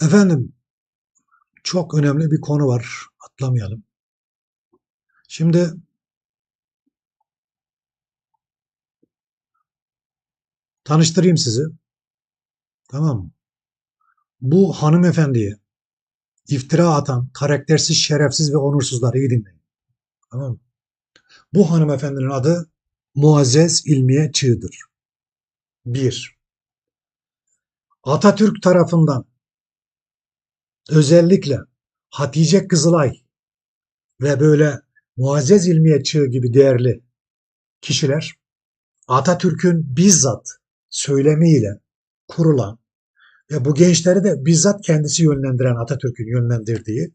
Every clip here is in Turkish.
Efendim, çok önemli bir konu var. Atlamayalım. Şimdi tanıştırayım sizi. Tamam mı? Bu hanımefendiye iftira atan karaktersiz, şerefsiz ve onursuzlar iyi dinleyin. Tamam mı? Bu hanımefendinin adı Muazzez İlmiye Çığ'dır. 1. Atatürk tarafından özellikle Hatice Kızılay ve böyle Muazzez İlmiye Çığ gibi değerli kişiler Atatürk'ün bizzat söylemiyle kurulan ve bu gençleri de bizzat kendisi yönlendiren Atatürk'ün yönlendirdiği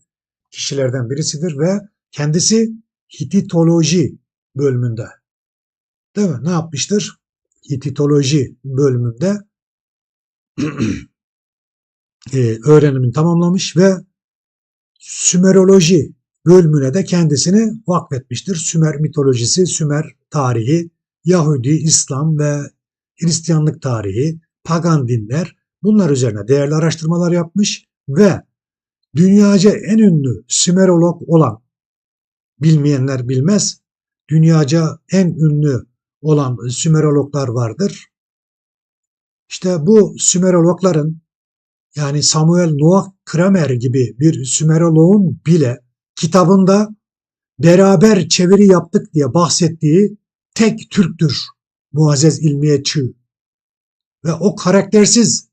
kişilerden birisidir ve kendisi Hititoloji bölümünde değil mi? Ne yapmıştır? Hititoloji bölümünde e, öğrenimini tamamlamış ve Sümeroloji bölümüne de kendisini vakfetmiştir. Sümer mitolojisi, Sümer tarihi, Yahudi, İslam ve Hristiyanlık tarihi, pagan dinler bunlar üzerine değerli araştırmalar yapmış ve dünyaca en ünlü Sümerolog olan bilmeyenler bilmez. Dünyaca en ünlü olan Sümerologlar vardır. İşte bu Sümerologların yani Samuel Noah Kramer gibi bir Sümeroloğun bile kitabında beraber çeviri yaptık diye bahsettiği tek Türktür Muazzez İlmiye Çığ. Ve o karaktersiz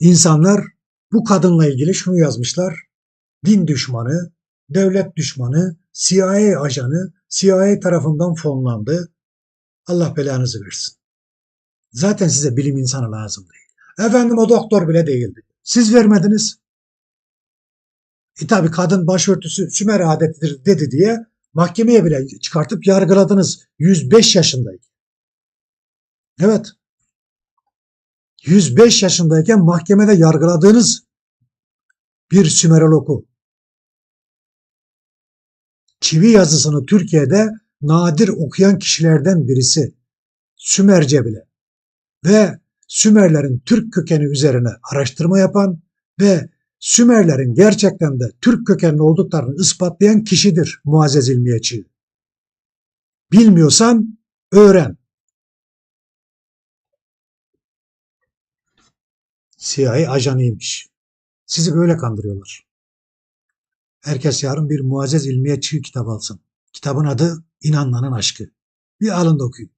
insanlar bu kadınla ilgili şunu yazmışlar. Din düşmanı, devlet düşmanı, CIA ajanı, CIA tarafından fonlandı. Allah belanızı versin. Zaten size bilim insanı lazım değil. Efendim o doktor bile değildi. Siz vermediniz. E tabi kadın başörtüsü Sümer adetidir dedi diye mahkemeye bile çıkartıp yargıladınız 105 yaşındayken. Evet. 105 yaşındayken mahkemede yargıladığınız bir Sümerologu. Çivi yazısını Türkiye'de nadir okuyan kişilerden birisi. Sümerce bile. Ve Sümerlerin Türk kökeni üzerine araştırma yapan ve Sümerlerin gerçekten de Türk kökenli olduklarını ispatlayan kişidir Muazzez İlmiyeçi. Bilmiyorsan öğren. CIA ajanıymış. Sizi böyle kandırıyorlar. Herkes yarın bir Muazzez İlmiye Çığ kitabı alsın. Kitabın adı İnanmanın Aşkı. Bir alın da okuyun.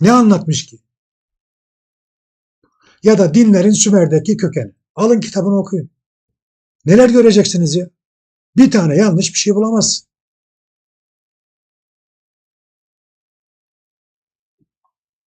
Ne anlatmış ki? Ya da dinlerin Sümer'deki kökeni. Alın kitabını okuyun. Neler göreceksiniz ya? Bir tane yanlış bir şey bulamazsın.